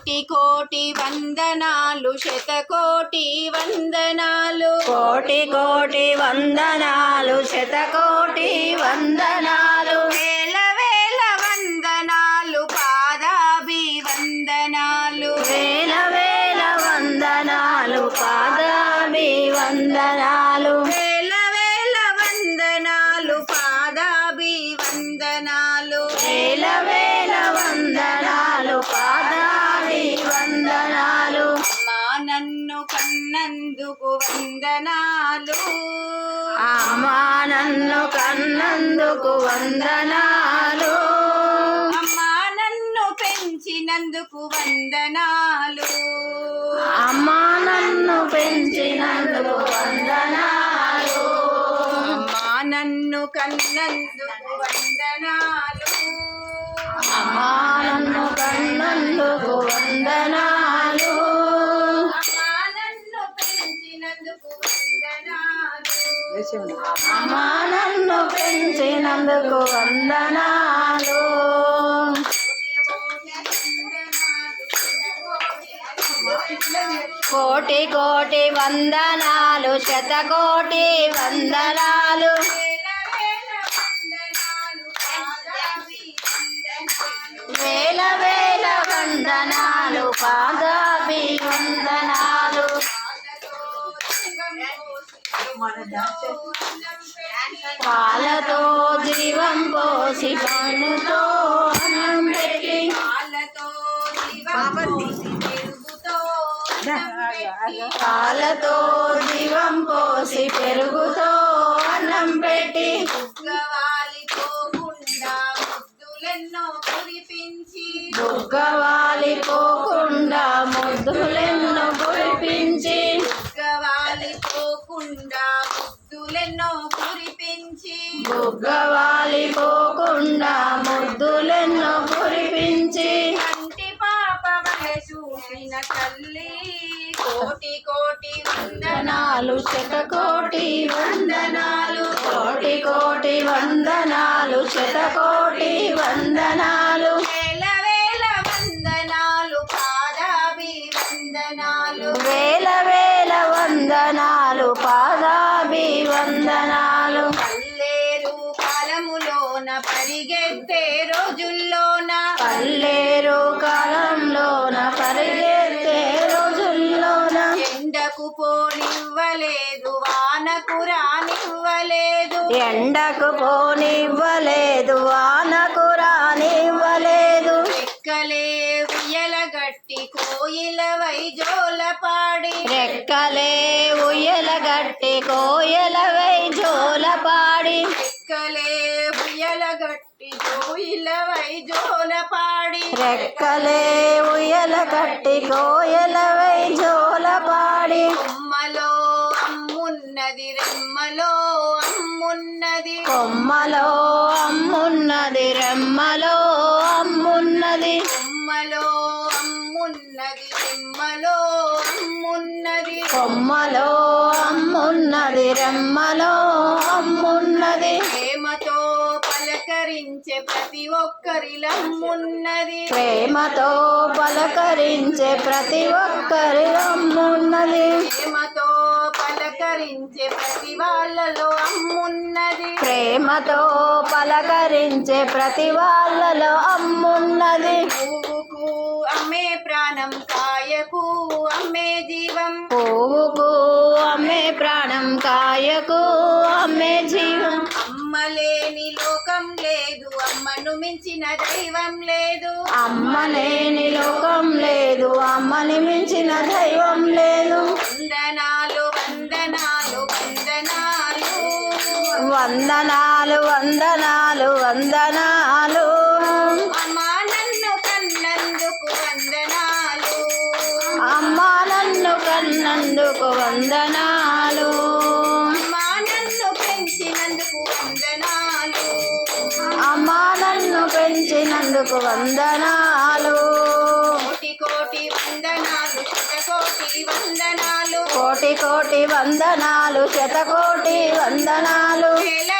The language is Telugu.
కోటి కోటి వందనాలు శతకోటి వందనాలు. కోటి కోటి వందనాలు శతకోటి వందనాలు. వేల వేల వందనాలు పాదాభి వందనాలు వేల వేల వందనాలు పాదాభి వందనాలు కన్నందుకు వందనాలు. అమ్మా నన్ను కన్నందుకు వందనాలు. అమ్మా నన్ను పెంచినందుకు వందనాలు. అమ్మా నన్ను పెంచినందుకు వందనాలు. అమ్మా నన్ను కన్నందుకు వందనాలు. వందనాలు నన్ను పెంచినందుకు వందనాలు. కోటి కోటి వందనాలు శతకోటి వందనాలు. పాలతో జీవం పోసి పనుతో అన్నం పెట్టి. పాలతో జీవం పోసి పెరుగుతో పాలతో జీవం పోసి పెరుగుతో అన్నం పెట్టి. కురిపించి. దుగ్గవాలిపోకుండా ముద్దులెన్నో కురిపించి దుగ్గవాలిపోకుండా ముద్దులెన్నో కురిపించి. కంటి పాప చూసిన తల్లి కోటి కోటి వందనాలు వందనాలు శతకోటి వందనాలు. కోటి కోటి వందనాలు శతకోటి వందనాలు. వేల వేల వందనాలు పాదాభి వందనాలు. వేల వేల వందనాలు. పరిగెత్తే రోజుల్లోన పల్లేరు కాలంలోన పరిగెత్తే రోజుల్లోన. ఎండకు పోనివ్వలేదు వానకు రానివ్వలేదు. ఎండకు పోనివ్వలేదు వానకు రానివ్వలేదు. రెక్కలే ఉయ్యలగట్టి కోయిలవై జోలపాడి రెక్కలే ఉయ్యలగట్టి కోయలవై జోలపాడి రెక్కలే ఉయ్యలగట్టి కోయిలవై జోలపాడి రెక్కలే ఉయ్యలగట్టి కోయలవై జోలపాడి కొమ్మలో అమ్మున్నది రెమ్మలో అమ్మున్నది. కొమ్మలో అమ్మున్నది రెమ్మలో అమ్మున్నది. కొమ్మలో అమ్మున్నది రెమ్మలో అమ్మున్నది. కొమ్మలో అమ్మున్నది రెమ్మలో ప్రేమతో పలకరించే ప్రతి ఒక్కరిలమ్మున్నది ప్రేమతో పలకరించే ప్రతి ఒక్కరి అమ్మున్నది ప్రేమతో పలకరించే ప్రతి వాళ్ళలో అమ్మున్నది. ప్రేమతో పలకరించే ప్రతి వాళ్ళలో అమ్మున్నది. పువ్వుకు అమ్మే ప్రాణం కాయకు అమ్మే జీవం. పువ్వుకు అమ్మే ప్రాణం కాయకు అమ్మను మించిన దైవం లేదు. అమ్మ లేని లోకం లేదు. అమ్మని మించిన దైవం లేదు. వందనాలు వందనాలు వందనాలు. వందనాలు వందనాలు వందనాలు. పెంచినందుకు వందనాలు. కోటి కోటి వందనాలు శతకోటి వందనాలు. కోటి కోటి వందనాలు శతకోటి వందనాలు.